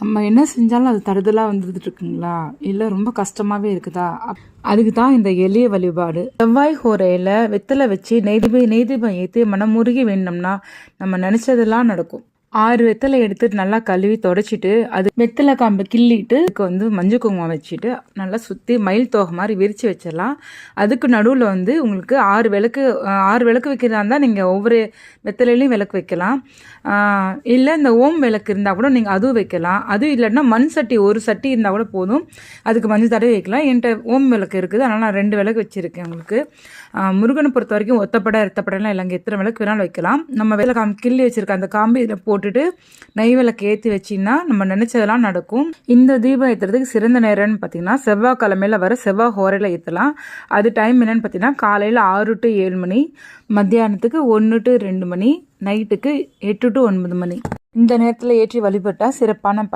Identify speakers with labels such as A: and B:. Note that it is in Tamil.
A: நம்ம என்ன செஞ்சாலும் அது தடுதலாக வந்துட்டு இருக்குங்களா இல்லை ரொம்ப கஷ்டமாகவே இருக்குதா? அப்- அதுக்கு தான் இந்த எளிய வழிபாடு. செவ்வாய் ஹோரையில் வெத்தலை வச்சு நெய்திபை நெய்தீபம் ஏற்றி மனமுருகி வேணும்னா நம்ம நினச்சதெல்லாம் நடக்கும். ஆறு வெத்தலை எடுத்து நல்லா கழுவி தொடச்சிட்டு அது வெத்தலை காம்பை கிள்ளிட்டு அதுக்கு வந்து மஞ்சள் குங்குமம் வச்சுட்டு நல்லா சுற்றி மயில் தோகை மாதிரி விரித்து வச்சிடலாம். அதுக்கு நடுவில் வந்து உங்களுக்கு ஆறு விளக்கு ஆறு விளக்கு வைக்கிறதா இருந்தால் நீங்கள் ஒவ்வொரு வெத்தலையிலையும் விளக்கு வைக்கலாம். இல்லை இந்த ஓம் விளக்கு இருந்தால் கூட நீங்கள் அதுவும் வைக்கலாம். அதுவும் இல்லைன்னா மண் சட்டி ஒரு சட்டி இருந்தால் கூட போதும். அதுக்கு மஞ்சள் தடவை வைக்கலாம். என்கிட்ட ஓம் விளக்கு இருக்குது. அதனால் நான் ரெண்டு விளக்கு வச்சுருக்கேன் உங்களுக்கு. முருகனை பொறுத்த வரைக்கும் ஒத்தப்படை இரத்தப்படைலாம் இல்லைங்க. எத்தனை விளக்கு வேணாலும் வைக்கலாம். நம்ம வெள்ளை காம் கிள்ளி வச்சுருக்க அந்த காம்பு இதில் போட்டுட்டு நெய் விளக்கு ஏற்றி வச்சிங்கன்னா நம்ம நினச்சதெல்லாம் நடக்கும். இந்த தீபம் ஏற்றுறதுக்கு சிறந்த நேரம்னு பார்த்தீங்கன்னா செவ்வாய்க்கிழமையில வர செவ்வாய் ஹோரையில் ஏற்றலாம் அது டைம் என்னென்னு பார்த்தீங்கன்னா காலையில் ஆறு டு ஏழு மணி மத்தியானத்துக்கு ஒன்று டு ரெண்டு மணி நைட்டுக்கு எட்டு டு ஒன்பது மணி. இந்த நேரத்தில் ஏற்றி வழிபட்டால் சிறப்பான